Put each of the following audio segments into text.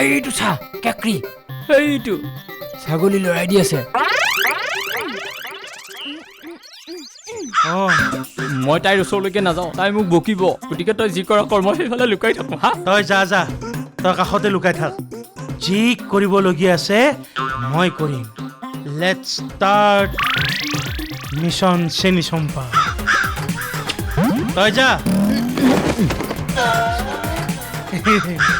এইটো চা কেকৰি এইটো। ছাগলী লৰাই দি আছে। অঁ মই তাইৰ ওচৰলৈকে নাযাওঁ তাই মোক বকিব। গতিকে তই যি কৰা কৰ মই সেইফালে লুকাই থাকোঁ হা? তই যা যা তই কাষতে লুকাই থাক। যি কৰিবলগীয়া আছে মই কৰিম। লেট ষ্টাৰ্ট মিছন চেনি চম্পা তই যা।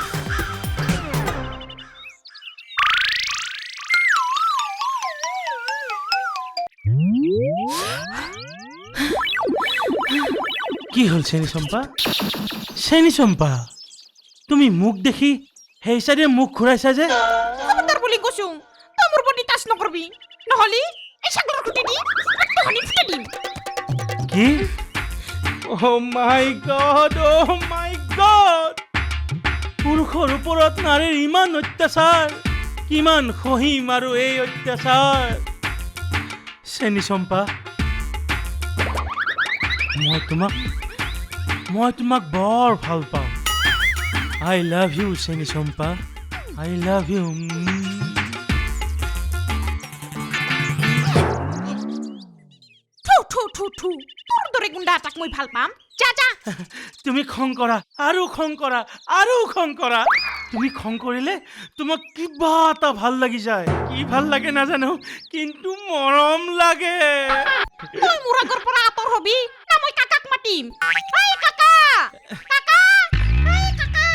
কি হ'ল চেনি চম্পা? চেনি চম্পা তুমি মোক দেখি সেই চাইডে মুখ ঘূৰাইছা যে? খবৰদাৰ বুলি কৈছো। তই মোৰ প্ৰতি টাচ নকৰবি। নহ'লে এই ছাগলৰ খুটি দি তোহানি ফুটাই দিম। কি? অ' মাই গড অ' মাই গড পুৰুষৰ ওপৰত নাৰীৰ ইমান অত্যাচাৰ কিমান সহিম আৰু এই অত্যাচাৰ? চেনি চম্পা মই তোমাক মই তোমাক বৰ ভালো পাওঁ। আই লাভ ইউ চেনি চম্পা। আই লাভ ইউ তোৰ দৰে গুণ্ডা এটাক মই ভালো পাম। যা যা। তুমি খং কৰা আৰু খং কৰা আৰু খং কৰা। তুমি খং কৰিলে তোমাক কিবা এটা ভালো লাগি যায়? কি ভালো লাগে নাজানো? কিন্তু মৰম লাগে। তই মোৰ আগৰ পৰা আঁতৰ হবি। না মই কাকাক মাতিম। ঐ কাকা! কাকা! ঐ কাকা!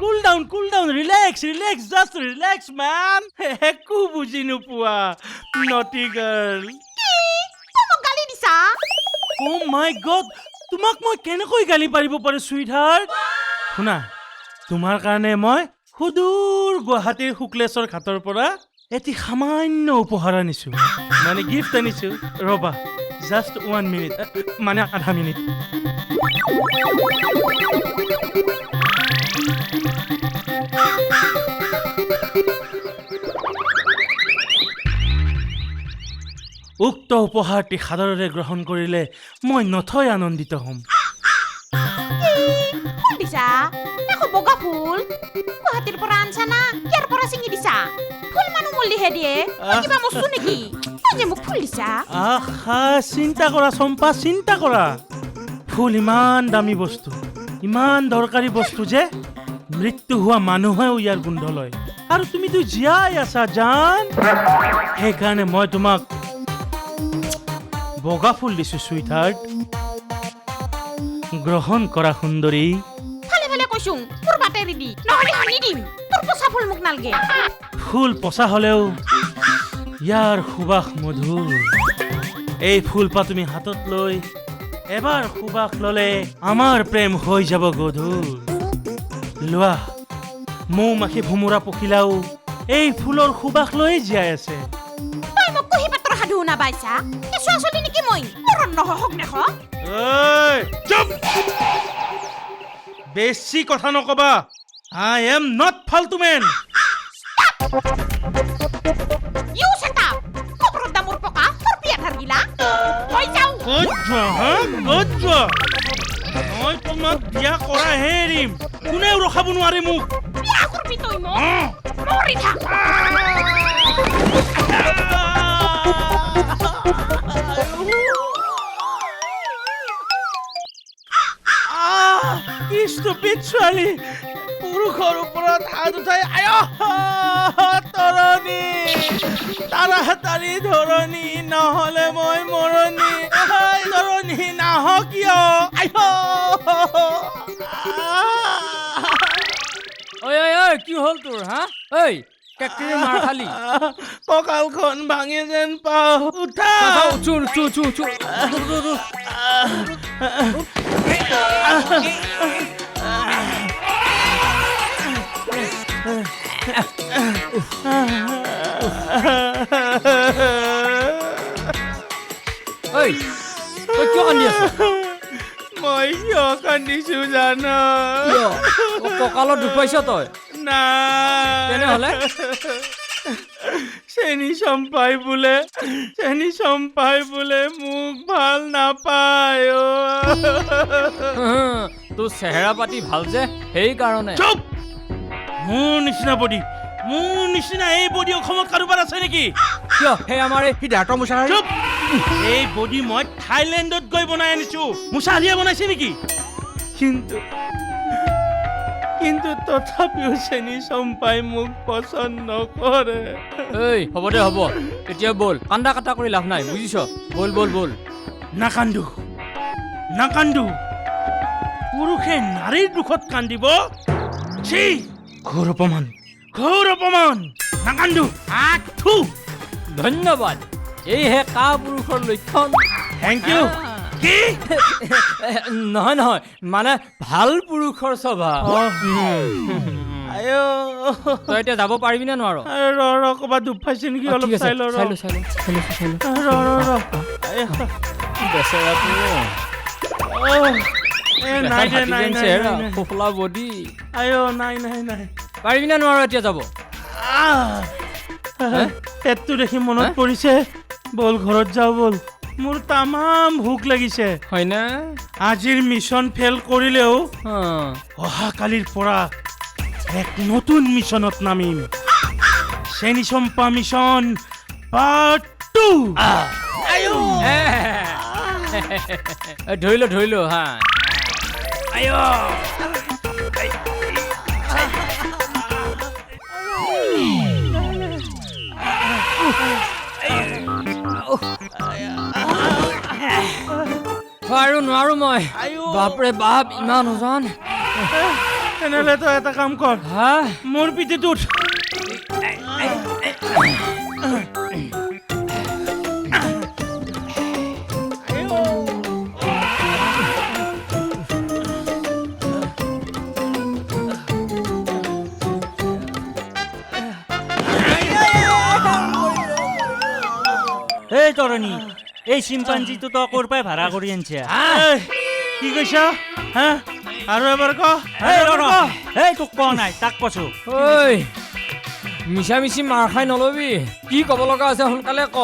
Cool down cool down relax relax just relax man একো বুজি নোপোৱা। নটি গাৰ্ল গালি দিছা? অ' মাই গড তোমাক মই কেনেকৈ গালি পাৰিব পাৰোঁ চুইট শুনা তোমাৰ কাৰণে মই সুদূৰ গুৱাহাটীৰ শুক্লেশ্বৰ ঘাটৰ পৰা এটি সামান্য উপহাৰ আনিছোঁ। মানে গিফ্ট আনিছোঁ। ৰ'বা জাষ্ট ওৱান মিনিট মানে আধা মিনিট উক্ত উপহাৰটি সাদৰেৰে গ্ৰহণ কৰিলে মই নথৈ আনন্দিত হ'ম। বগা ফুল। পৰা আনছা না? ইয়াৰ পৰা ছিঙি দিছা? ফুল মানুহ মল্লিহে দিয়ে। কিবা মস্তো নেকি? যে মোক ফুল দিছা? আহা চিন্তা কৰা চম্পা চিন্তা কৰা। ফুল ইমান দামী বস্তু ইমান দৰকাৰী বস্তু যে মৃত্যু হোৱা মানুহেও ইয়াৰ গোন্ধ লয়। আৰু তুমিতো জীয়াই আছা জান। সেইকাৰণে মই তোমাক বগা ফুল দিছো চুইট হাৰ্ট গ্ৰহণ কৰা সুন্দৰী। কৈছো মোৰ বাটেৰে দি নহ'লে সানি দিম তোৰ পচা ফুল মোক নালগে। ফুল পচা হ'লেও ইয়াৰ সুবাস মধুৰ। এই ফুলপাহ তুমি হাতত লৈ এবাৰ সুবাস ল'লে আমাৰ প্ৰেম হৈ যাব গধুৰ। লোৱা মৌ মাখি ভোমোৰা পখিলাও এই ফুলৰ সুবাস লৈ জীয়াই আছে। সাধু শুনা কেঁচুৱা ছোৱালী নেকি মই? মৰণ নহওক নেখ! বেছি কথা নকবা। আই এম নট ফাল্টু মেন ইউ চেটা খবৰত দামৰ পকা তোৰ বিয়া থাৰ গিলা মই যাওঁ? ক'ত যোৱা হা ক'ত যোৱা মই তোমাক বিয়া কৰাহে এৰিম। কোনেও ৰখাব নোৱাৰে মোক। বিয়া কৰবি তই মোক। মৰি থাক। ছোৱালী পুৰুষৰ ওপৰত হাত উঠাই আয় তৰণি তাৰাতাৰি ধৰণি নহ'লে মই মৰণি ধৰণি নাহ কিয়? আয় ঐ ঐ ঐ কি হ'ল তোৰ হা? ঐ কেকৰি মাৰ খালি। কঁকালখন ভাঙি যেন পাওঁ উঠা। উঠো উঠো উঠো উঠো। ঐ তই কিয় কান্দি আছ? মই কিয় কান্দিছো জানা? কিয়? অ, কঁকালত দুখ পাইছ তই? না। তেনেহ'লে? চেনি চম্পাই বোলে চেনি চম্পাই বোলে মোক ভালো নাপায় তোৰ চেহেৰা পাতি ভালো যে সেইকাৰণে। চুপ! মোৰ নিচিনা বডি মোৰ নিচিনা এই বডি অসমত কাৰোবাৰ আছে নেকি? কিয়? সেই আমাৰ এই সিদ্ধাৰ্থ মুছাহাৰী চুপ! এই বডি মই থাইলেণ্ডত গৈ বনাই আনিছো। মুছাহাৰীয়ে বনাইছে নেকি? কিন্তু কিন্তু তথাপিও চেনি চম্পাই মোক পচন্দ নকৰে। এই হ'ব দে হ'ব। এতিয়া ব'ল। কান্দা কাটা কৰি লাভ নাই বুজিছ? ব'ল ব'ল ব'ল। নাকান্দো। নাকান্দো। পুৰুষে নাৰীৰ দুখত কান্দিব। ছি! ঘোৰ অপমান। ঘোৰ অপমান। নাকান্দো। থু! ধন্যবাদ। এইহে কা পুৰুষৰ লক্ষণ থেংক ইউ কি? নহয় নহয় মানে ভালো পুৰুষৰ স্বভাৱ। তই এতিয়া যাব পাৰিবি নে নোৱাৰ? ৰ ৰ ক'ৰবাত দুখ পাইছে নেকি? অলপ চাই ল পাৰিবি নে নোৱাৰ এতিয়া যাব? পেটটো দেখি মনত পৰিছে। ব'ল ঘৰত যাওঁ ব'ল। মোৰ তামাম ভোক লাগিছে। হয়নে আজিৰ মিছন ফেল কৰিলেও অ, অহাকালিৰ পৰা এক নতুন মিছনত নামিম। চেনি চম্পা মিছন পাৰ্ট টু ধৰিলো ধৰিলো হা। নোৱাৰো নোৱাৰো মই। বাপৰে বাপ ইমান ওজন। তেনেহ'লে তই এটা কাম কৰ হা? মোৰ পিঠিত উঠ। এই তৰণী এই চিম্পাঞ্জিটো তই ক'ৰ পৰাই ভাড়া কৰি আনছা এই, কি কৈছ? হা? আৰু এবাৰ ক? এই। তোক কোৱা নাই তাক কৈছো। ঐ মিছা মিছি মাৰ খাই নলবি। কি ক'ব লগা আছে সোনকালে ক।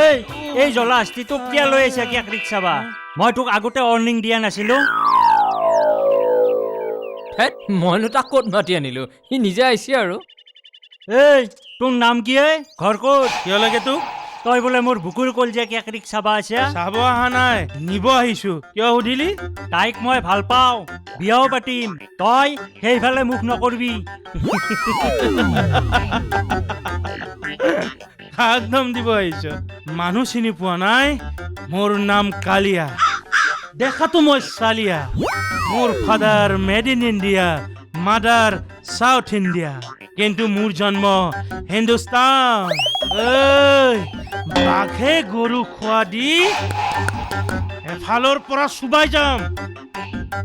এই এই জলাস্তি তোক কিয় লৈ আহিছে কিয় ৰিক্সাবা? মই তোক আগতে ৱাৰ্ণিং দিয়া নাছিলো। হেত মইনো তাক ক'ত মাতি আনিলো? সি নিজে আহিছে আৰু। এই তোৰ নাম কি ঘৰ ক'ত? কিয় লাগে তোক? তই বোলে মোৰ বুকুৰ কলজীয়া কিয় ৰিক্সাবা আছে চাব অহা নাই নিব আহিছো। কিয় সুধিলি? তাইক মই ভালো পাওঁ বিয়াও পাতিম। তই সেইফালে মুখ নকৰবি। একদম দিব আহিছ। মানুহ চিনি পোৱা নাই? মোৰ নাম কালিয়া। দেখাতো মই চালিয়া। মোৰ father made in India. Mother south India কিন্তু মোৰ জন্ম হিন্দুস্তান। ঐ বাঘে গৰু খোৱা দি এফালৰ পৰা চুবাই যাম।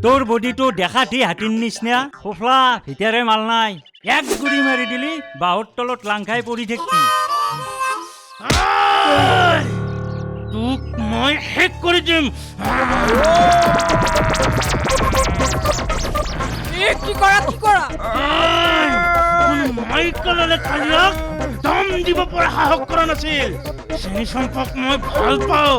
তোৰ বডিটো দেখাতহি হাতীৰ নিচিনা ফোফলা ভিতৰে মাল নাই। এক গুৰি মাৰি দিলি বাঁহৰ তলত লাং খাই পৰি থাকিবি। মই শেষ কৰি দিম। এ কি কৰা কি কৰা? কালিয়াক দম দিব পৰা সাহস কৰা নাছিল। চেনি চম্পক মই ভালো পাওঁ।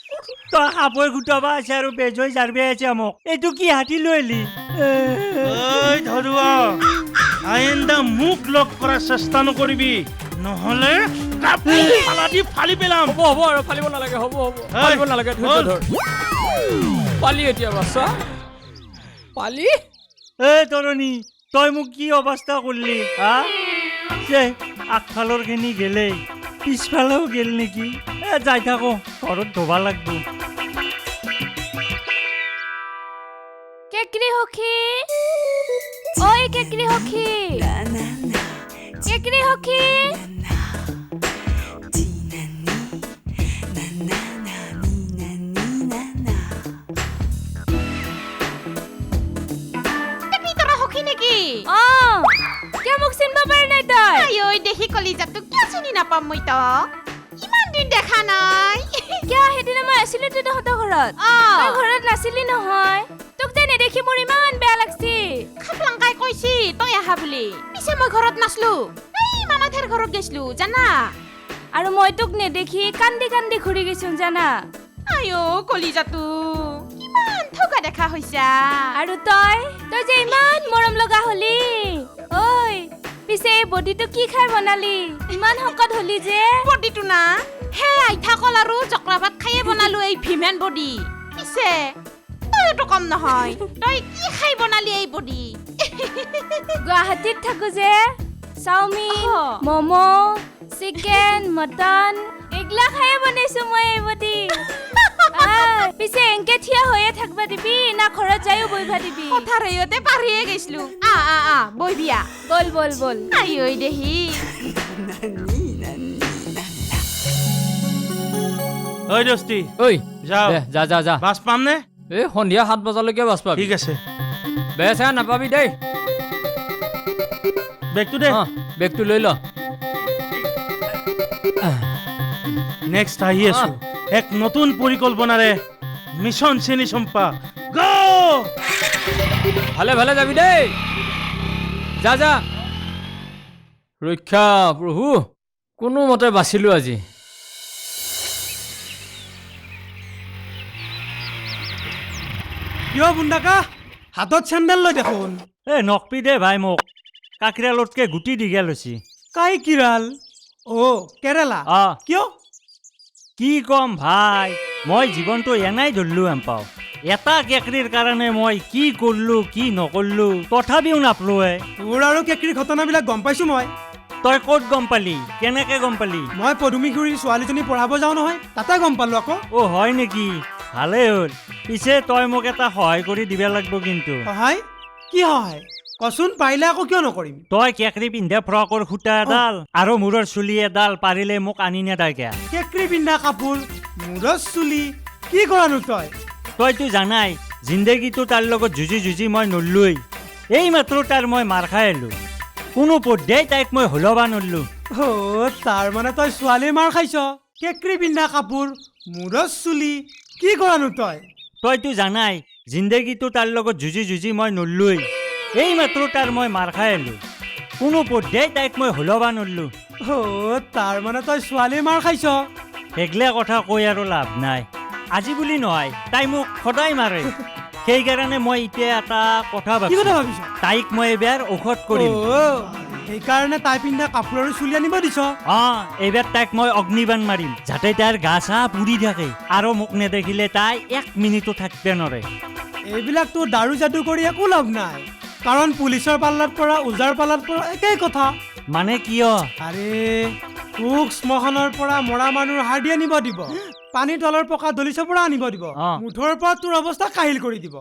তই মোক তই আছে আৰু বেজৈ জাৰবি আছে মোক এইটো কি হাতী লৈ আহিলি ঐ ধৰুৱা আইন্দা মোক লগ কৰাৰ চেষ্টা নকৰিবি নহ'লে ফালি পেলাম। হ'ব হ'ব আৰু ফালিব নালাগে হ'ব হ'ব। ফালিব নালাগে পালি এতিয়া বাচ্চা। পালি? এই তৰণী তই মোক কি অৱস্থা কৰিলি হা? যে আগফালৰ খিনি গেলেই পিছফালেও গেল নেকি? এ যাই থাকো ঘৰত ধোবা লাগব। 호키? 어이 깨끼리 호키. 깨끼리 호키. দেখি কলিজাটো কিয় চিনি নাপাম মই তই ইমান দিন দেখা নাই কিয় মই আছিলো তো তহঁতৰ ঘৰত। তই ঘৰত নাছিলি নহয়। তোক যে নেদেখি মোৰ ইমান বেয়া লাগছি। খাপলাংকাই কৈছি তই আহা বুলি। পিছে মই ঘৰত নাছলো। এই মামাথাৰ ঘৰত গৈছিলো জানা। আৰু মই তোক নেদেখি কান্দি কান্দি ঘূৰি গৈছো জানা। আইঅ কলিজাটো। কিমান থকা দেখা হৈছা। আৰু তই তই যে ইমান মৰম লগা হলি। ঐ পিছে এই বডিটো কি খাই বনালি? ইমান শকত হলি যে। বডিটো না। সেই আইঠা কল আৰু জকৰা ভাত খায়ে বনালো এই ভিমেন বডি। পিছে তইতো কম নহয় তই কি খাই বনালি এই বডি? গুৱাহাটীত থাকো যে চাওমিন। ম'ম' চিকেন মটন এইগিলা খায়ে বনাইছো মই এই বডি। পিছে এনকে থিয় হৈয়ে থাকবা দিবি না ঘৰত যায়ো বহিবা দিবি? কথাৰ হেৰিয়তে পাৰিয়ে গৈছিলো। আ আ আ বৈ বিয়া বল বল বল। আইঐ দেহি। ঐ দস্তি ঐ যাওঁ। দে যা যা যা। বাছ পাম নে এই সন্ধিয়া সাত বজালৈকে বাছ পাবি। ঠিক আছে। বেয়া চেয়া নাপাবি দেই। বেগটো দে। বেগটো লৈ ল। নেক্সট আহি আছো। এক নতুন পৰিকল্পনাৰে মিছন চেনি চম্পা গো ভালে ভালে যাবি দেই। যা যা। ৰক্ষা প্ৰভু কোনোমতে বাচিলো আজি। কিয় বুন্দাকা? হাতত চেণ্ডেল লৈ দেখোন। এ নকপি দে ভাই মোক। কাকিৰালতকে গুটি দীঘল হৈছে। কাই কিৰাল? অ' কেৰেলা। অ। কিয়? কি ক'ম ভাই মই জীৱনটো এনাই ধৰিলো এম পাওঁ। এটা কেকৰিৰ কাৰণে মই কি কৰিলো কি নকৰিলো তথাপিও নাপলোৱে তোৰ আৰু কেকৰিৰ ঘটনাবিলাক গম পাইছো মই। তই ক'ত গম পালি? কেনেকে গম পালি? মই পদুমীখুৰীৰ ছোৱালীজনী পঢ়াব যাওঁ নহয় তাতে গম পালো আকৌ। অ' হয় নেকি? ভালেই হ'ল। পিছে তই মোক এটা সহায় কৰি দিব লাগিব কিন্তু। সহায়? কি সহায়? কচোন পাৰিলে আকৌ কিয় নকৰিম? তই কেকৰি পিন্ধা ফ্ৰকৰ সূতা এডাল আৰু মূৰৰ চুলি এডাল পাৰিলে মোক আনি নেদাকে কেকৰি পিন্ধা কাপোৰ মূৰত চুলি কি কৰানো তই? তইতো জানাই জিন্দেগীটো তাৰ লগত যুঁজি যুঁজি মই নল্লোই এই মাত্ৰ তাৰ মই মাৰ খাই আহিলোঁ কোনো পধ্যেই তাইক মই হলবা নল্লো। অ' তাৰ মানে তই ছোৱালী মাৰ খাইছ। কেকৰি পিন্ধা কাপোৰ মূৰত চুলি কি কৰানো তই? তইতো জানাই জিন্দেগীটো তাৰ লগত যুঁজি যুঁজি মই নল্লোই এই মাত্ৰ তাৰ মই মাৰ খাই আহিলোঁ কোনো পধ্যেই তাইক মই হলবা নল্লো। অ' তাৰ মানে তই ছোৱালী মাৰ খাইছ? সেইগিলা কথা কৈ আৰু লাভ নাই। আজি বুলি নহয় তাই মোক সদায় মাৰে। সেইকাৰণে মই এতিয়া এটা কথা ভাবিছোঁ। তাইক মই এইবাৰ ঔষধ কৰিম। অ' সেইকাৰণে তাই পিন্ধা কাপোৰ আৰু চুলি আনিব দিছ। অঁ এইবাৰ তাইক মই অগ্নিবাণ মাৰিম যাতে তাইৰ গা চা পুৰি থাকে আৰু মোক নেদেখিলে তাই এক মিনিটো থাকিব নোৱাৰে। এইবিলাকতো দাৰু যাদু কৰি একো লাভ নাই কাৰণ পুলিচৰ পাল্লাত পৰা ওজাৰ পাল্লাত পৰা একেই কথা। মানে কিয়? আৰে তোক শ্মশানৰ পৰা মৰা মানুহৰ হাৰ্ডি আনিব দিব পানীৰ তলৰ পকা দলিচৰ পৰা আনিব দিব মুঠৰ পৰা তোৰ অৱস্থা কাহিল কৰি দিব।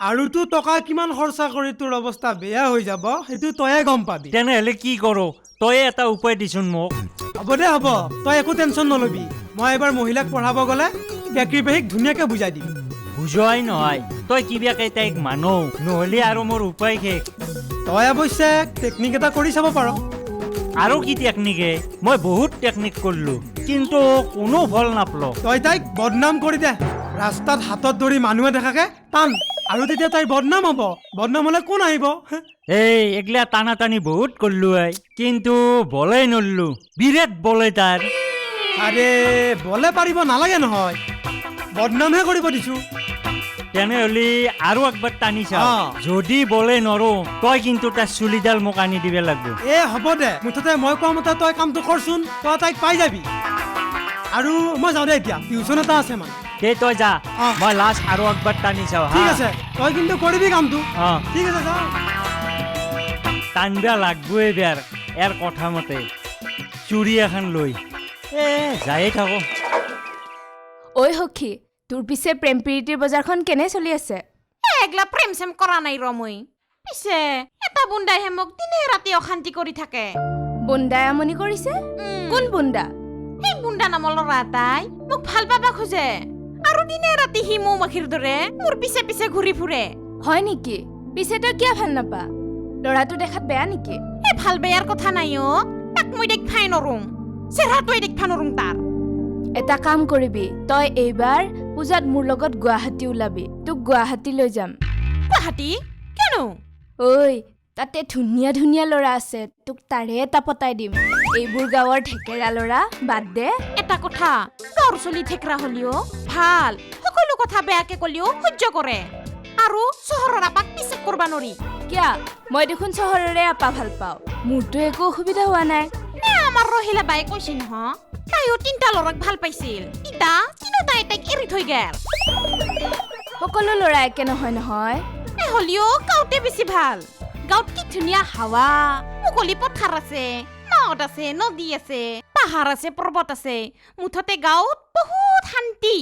আৰু তোৰ টকা কিমান খৰচা কৰি তোৰ অৱস্থা বেয়া হৈ যাব সেইটো তয়ে গম পাবি। তেনেহ'লে কি কৰোঁ? তয়ে এটা উপায় দিচোন মোক। হ'ব দে হ'ব। তই একো টেনশ্যন নলবি। মই এবাৰ মহিলাক পঢ়াব গ'লে বেকৰী পেহীক ধুনীয়াকৈ বুজাই দিম। বুজোৱাই নহয়। তই কিবাকে তাইক মানো। নহ'লে আৰু মোৰ উপায় শেষ। তই অৱশ্যে টেকনিক এটা কৰি চাব পাৰ। আৰু কি টেকনিকে মই বহুত টেকনিক কৰিলোঁ কিন্তু কোনো ফল নাপলো। তই তাইক বদনাম কৰি দে। ৰাস্তাত হাতত ধৰি মানুহে দেখাকে টান। আৰু তেতিয়া তাইৰ বদনাম হ'ব। বদনাম হ'লে কোন আহিব? এই এগলা টানা টানি বহুত কৰিলোঁ আই। কিন্তু বলেই নল্লো। বিৰাট বলে তাৰ। আৰে বলে পাৰিব নালাগে নহয়। বদনামহে কৰিব দিছো। তেনেহ'লে আৰু একবাৰ টানি যদি বলে নৰো তই কিন্তু তাৰ চুলিডাল মোক আনি দিব লাগিব। এ হ'ব দে। মুঠতে মই কোৱা মতে তই কামটো কৰচোন তই তাইক পাই যাবি। আৰু মই যাওঁ দে এতিয়া। টিউচন এটা আছে মানে। যা। অ। মই লাষ্ট আৰু একবাৰ টানি চাওঁ ঠিক আছে তই কিন্তু কৰিবি কামটো। অঁ। ঠিক আছে যাওঁ টানবা লাগবই বেয়াৰ ইয়াৰ কথা মতে। চুৰি এখন লৈ। এ যায়ে থাকোঁ। ঐ সখী তোৰ পিছে প্ৰেম প্ৰীতিৰ বজাৰখন কেনে চলি আছে? এ, এগলা প্ৰেম চেম কৰা নাই ৰ মই। পিছে এটা বুন্দাইহে মোক দিনে ৰাতি অশান্তি কৰি থাকে। বুন্দাই আমনি কৰিছে? কোন বুন্দা? সেই বুন্দা নামৰ ল'ৰা এটাই মোক ভালো পাবা খোজে। আৰু দিনে ৰাতি সি মৌ মাখিৰ দৰে মোৰ পিছে পিছে ঘূৰি ফুৰে। হয় নেকি? পিছে তই কিয় ভালো নাপা? ল'ৰাটো দেখাত বেয়া নেকি? এই ভালো বেয়াৰ কথা নাই অ। তাক মই দেখাই নৰোং চেহেৰাটোৱে দেখা নৰোং তাৰ। এটা কাম কৰিবি তই এইবাৰ পূজাত মোৰ লগত গুৱাহাটী ওলাবি। তোক গুৱাহাটী লৈ যাম। গুৱাহাটী? কিয়নো? ঐ তাতে ধুনীয়া ধুনীয়া ল'ৰা আছে। তোক তাৰে এটা পতাই দিম। এইবোৰ গাঁৱৰ ঢেকেৰা ল'ৰা বাদ দে। এটা কথা গাঁৱৰ চলি থেকৰা হলিও ভাল। সকলো কথা বেয়াকে কলিও সহ্য কৰে। আৰু চহৰৰ আপাক বিশ্বাস কৰবা নৰি কিয়া? মই দেখোন চহৰৰে আপা ভাল পাওঁ। মোৰতো একো অসুবিধা হোৱা নাই। আমাৰ ৰহিলা বাই কৈছে নহয়? তাইও তিনটা ল'ৰাক ভাল পাইছিল। ইতা তিনিওটাই তাইক এৰি থৈ গেল। সকলো ল'ৰা একে নহয় নহয়। হলিও গাঁৱতে বেছি ভাল। গাঁৱত কি ধুনীয়া হাৱা মুকলি পথাৰ আছে। নদ আছে নদী আছে পাহাৰ আছে পৰ্বত আছে মুঠতে গাঁৱত বহুত শান্তি।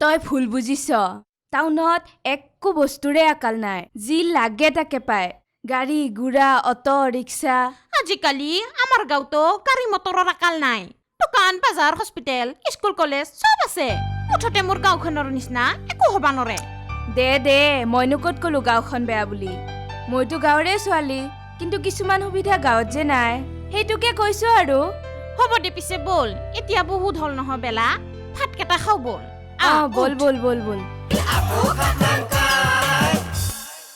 তই ভুল বুজিছ। টাউনত একো বস্তুৰে আকাল নাই যি লাগে তাকে পায়। গাড়ী গুড়া অট' ৰিক্সা। আজিকালি আমাৰ গাঁৱতো গাড়ী মটৰৰ আকাল নাই। দোকান বাজাৰ হস্পিটেল স্কুল কলেজ চব আছে। মুঠতে মোৰ গাঁওখনৰ নিচিনা একো হ'বা নৰে দে দে মইনো ক'ত ক'লো গাঁওখন বেয়া বুলি? মইতো গাঁৱৰে ছোৱালী কিন্তু কিছুমান সুবিধা গাঁৱত যে নাই। সেইটোকে কৈছো আৰু। হ'ব দে পিছে বল। এতিয়া বহুত হ'ল নহয় বেলা। ভাতকেইটা খাওঁ বল। আহ, বল। বল বল বল।